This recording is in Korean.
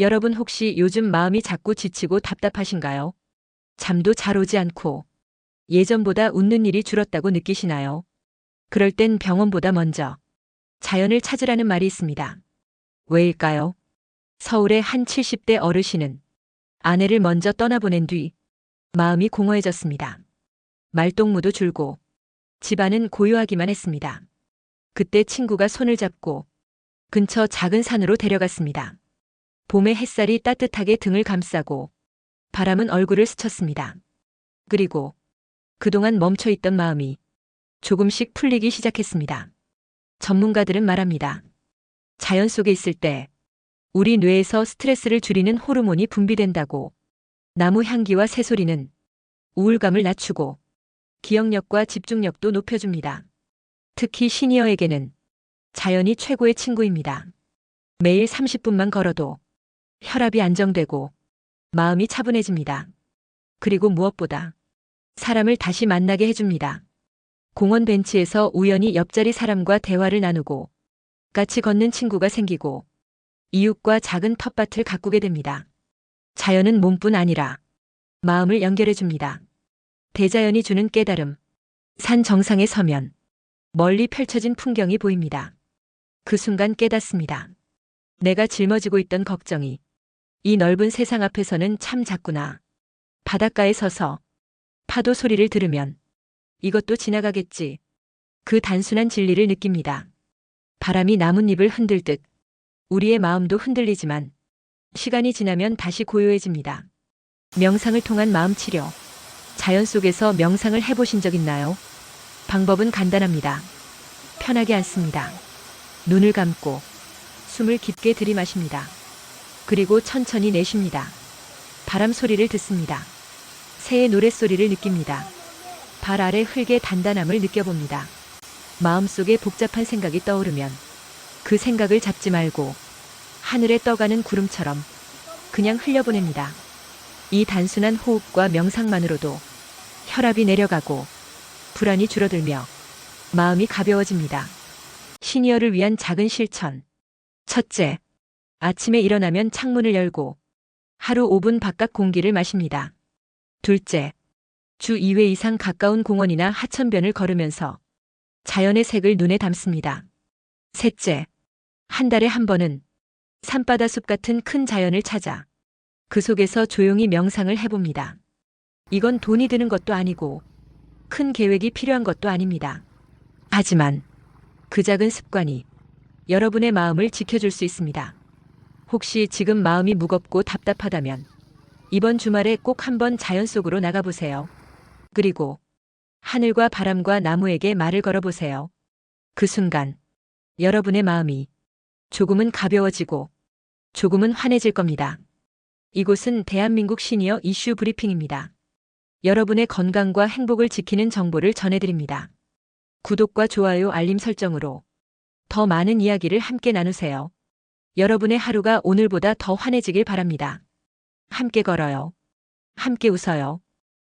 여러분 혹시 요즘 마음이 자꾸 지치고 답답하신가요? 잠도 잘 오지 않고 예전보다 웃는 일이 줄었다고 느끼시나요? 그럴 땐 병원보다 먼저 자연을 찾으라는 말이 있습니다. 왜일까요? 서울의 한 70대 어르신은 아내를 먼저 떠나보낸 뒤 마음이 공허해졌습니다. 말동무도 줄고 집안은 고요하기만 했습니다. 그때 친구가 손을 잡고 근처 작은 산으로 데려갔습니다. 봄의 햇살이 따뜻하게 등을 감싸고 바람은 얼굴을 스쳤습니다. 그리고 그동안 멈춰있던 마음이 조금씩 풀리기 시작했습니다. 전문가들은 말합니다. 자연 속에 있을 때 우리 뇌에서 스트레스를 줄이는 호르몬이 분비된다고 나무 향기와 새소리는 우울감을 낮추고 기억력과 집중력도 높여줍니다. 특히 시니어에게는 자연이 최고의 친구입니다. 매일 30분만 걸어도 혈압이 안정되고 마음이 차분해집니다. 그리고 무엇보다 사람을 다시 만나게 해줍니다. 공원 벤치에서 우연히 옆자리 사람과 대화를 나누고 같이 걷는 친구가 생기고 이웃과 작은 텃밭을 가꾸게 됩니다. 자연은 몸뿐 아니라 마음을 연결해 줍니다. 대자연이 주는 깨달음. 산 정상에 서면 멀리 펼쳐진 풍경이 보입니다. 그 순간 깨닫습니다. 내가 짊어지고 있던 걱정이 이 넓은 세상 앞에서는 참 작구나. 바닷가에 서서 파도 소리를 들으면 이것도 지나가겠지. 그 단순한 진리를 느낍니다. 바람이 나뭇잎을 흔들 듯 우리의 마음도 흔들리지만 시간이 지나면 다시 고요해집니다. 명상을 통한 마음 치료. 자연 속에서 명상을 해보신 적 있나요? 방법은 간단합니다. 편하게 앉습니다. 눈을 감고 숨을 깊게 들이마십니다. 그리고 천천히 내쉽니다. 바람 소리를 듣습니다. 새의 노랫소리를 느낍니다. 발 아래 흙의 단단함을 느껴봅니다. 마음속에 복잡한 생각이 떠오르면 그 생각을 잡지 말고 하늘에 떠가는 구름처럼 그냥 흘려보냅니다. 이 단순한 호흡과 명상만으로도 혈압이 내려가고 불안이 줄어들며 마음이 가벼워집니다. 시니어를 위한 작은 실천. 첫째, 아침에 일어나면 창문을 열고 하루 5분 바깥 공기를 마십니다. 둘째, 주 2회 이상 가까운 공원이나 하천변을 걸으면서 자연의 색을 눈에 담습니다. 셋째, 한 달에 한 번은 산바다 숲 같은 큰 자연을 찾아 그 속에서 조용히 명상을 해봅니다. 이건 돈이 드는 것도 아니고 큰 계획이 필요한 것도 아닙니다. 하지만 그 작은 습관이 여러분의 마음을 지켜줄 수 있습니다. 혹시 지금 마음이 무겁고 답답하다면 이번 주말에 꼭 한번 자연 속으로 나가보세요. 그리고 하늘과 바람과 나무에게 말을 걸어보세요. 그 순간 여러분의 마음이 조금은 가벼워지고 조금은 환해질 겁니다. 이곳은 대한민국 시니어 이슈 브리핑입니다. 여러분의 건강과 행복을 지키는 정보를 전해드립니다. 구독과 좋아요 알림 설정으로 더 많은 이야기를 함께 나누세요. 여러분의 하루가 오늘보다 더 환해지길 바랍니다. 함께 걸어요. 함께 웃어요.